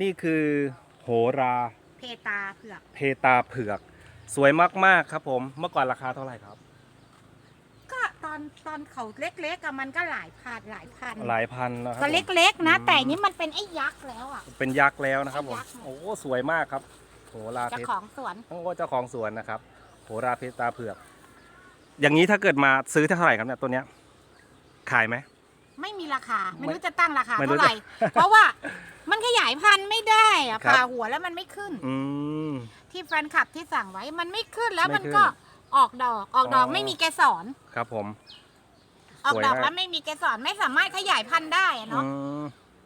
นี่คือโหราเพตาเผือกเพตาเผือก สวยมากๆครับผมเมื่อก่อนราคาเท่าไหร่ครับ ก็ตอนตอนเขาเล็กๆอะมันก็หลายพันหลายพันหลายพันนะครัก็ผม เล็กๆนะ อืม แต่นี่มันเป็นไอ้ยักษ์แล้วอะ เป็นยักษ์แล้วนะครับผมยักษ์โอ้สวยมากครับโหราเจ้าเพชรของสวนโอ้เจ้าของสวนนะครับโหราเพตาเผือก อย่างนี้ถ้าเกิดมาซื้อเท่าไหร่ครับเนี่ยตัวเนี้ยขายไหม ไม่มีราคาไม่ไม่รู้จะตั้งราคาไม่รู้เท่าไหร่ เพราะว่ามันขยายพันธุ์ไม่ได้อะครับ ผ่าหัวแล้วมันไม่ขึ้น อืม ที่แฟนคลับที่สั่งไว้มันไม่ขึ้นแล้วไม่มันขึ้นก็ออกดอกออกดอกอ๋อ ไม่มีเกสรครับผม ออกดอกสวยมาก แล้วไม่มีเกสรไม่สามารถขยายพันธุ์ได้อะอืเนาะม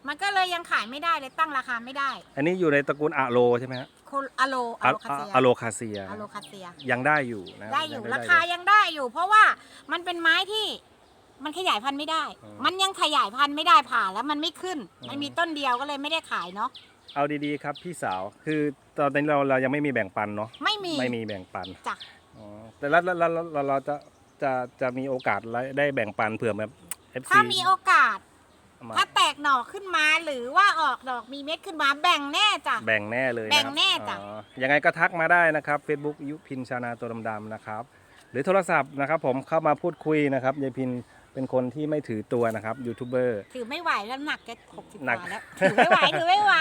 มันก็เลยยังขายไม่ได้เลยตั้งราคาไม่ได้อันนี้อยู่ในตระกูลอะโลใช่ไหมฮะโคอะโลอะอะโลคาเซียอะโลคาเซีย อะโลคาเซีย ยังได้อยู่นะได้อยู่งราคายังได้อยู่ เพราะว่ามันเป็นไม้ที่ มันขยายพันธุ์ไม่ได้ อืม มันยังขยายพันธุ์ไม่ได้ผ่าแล้วมันไม่ขึ้นอืมมันมีต้นเดียวก็เลยไม่ได้ขายเนาะ เอาดีๆครับพี่สาวคือตอนนี้เราเรายังไม่มีแบ่งปันเนาะไม่มี ไม่มีแบ่งปันจ้ะ อ๋อแต่แล้วแล้วแล้วแล้วเราจะจะจะมีโอกาสได้แบ่งปันเผื่อแบบ FC ถ้ามีโอกาส มาถ้าแตกหน่อขึ้นมาหรือว่าออกดอกมีเม็ดขึ้นมาแบ่งแน่จ้ะ แบ่งแน่เลยะครับแบ่งแน่จ้ะ อ๋อยังไงก็ทักมาได้นะครับ Facebook ยุพินชานาตัวดำๆนะครับ หรือโทรศัพท์นะครับ ผมเข้ามาพูดคุยนะครับยายพิน เป็นคนที่ไม่ถือตัวนะครับยูทูบเบอร์ถือไม่ไหวแล้วหนักแกหกสิบหนักกว่าแล้วถือไม่ไหวถือไม่ไหว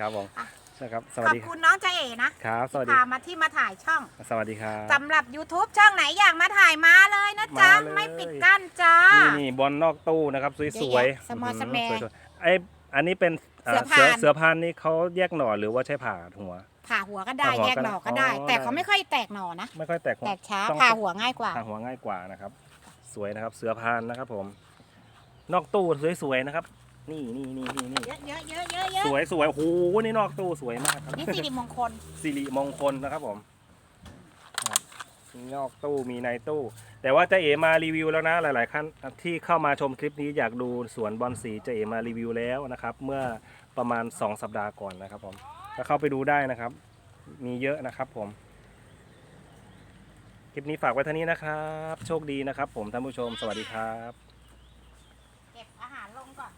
ครับผมอะนะครับสขวัสอบดีคุณน้องเจเอ๋นะครับสวัสดีพามาที่มาถ่ายช่อง สวัสดีครับสำหรับ YouTube ช่องไหนอยากมาถ่ายมาเลยนะจ๊ะมาเลยไม่ปิดกั้นจ้านี่นี่บอลนอกตู้นะครับสวยเยอะๆแยะสมอสแมร์สวยๆไออันนี้เป็นเอ่อเสือพานเสือพานนี่เขาแยกหน่อหรือว่าใช้ผ่าหัว ผ่าหัวก็ได้ผ่าหัวแยกหน่อก็ได้อ๋อแต่ได้เขาไม่ค่อยแตกหน่อนะไม่ค่อยแตกหัวแตกช้าต้องผ่าหัวง่ายกว่าผ่าหัวง่ายกว่านะครับ สวยนะครับ เสือพานนะครับ ผม นอกตู้สวยๆนะครับ นี่นี่นี่นี่นี่เยอะเยอะเยอะเยอะเยอะสวยสวยโอ้โหนี่นอกตู้สวยมากครับนี่สิริมงคลสิริมงคลนะครับ ผมครับมีนอกตู้มีในตู้ แต่ว่าเจะเอมารีวิวแล้วนะหลายๆขั้นที่เข้ามาชมคลิปนี้อยากดูสวนบอลสีเจะเอมารีวิวแล้วนะครับ เมื่อประมาณ 2 สัปดาห์ก่อนนะครับ ผมก็เข้าไปดูได้นะครับ มีเยอะนะครับ ผม คลิปนี้ฝากไว้ท่านี้นะครับ โชคดีนะครับ ผมท่านผู้ชมสวัสดีครับ เก็บอาหารลงก่อน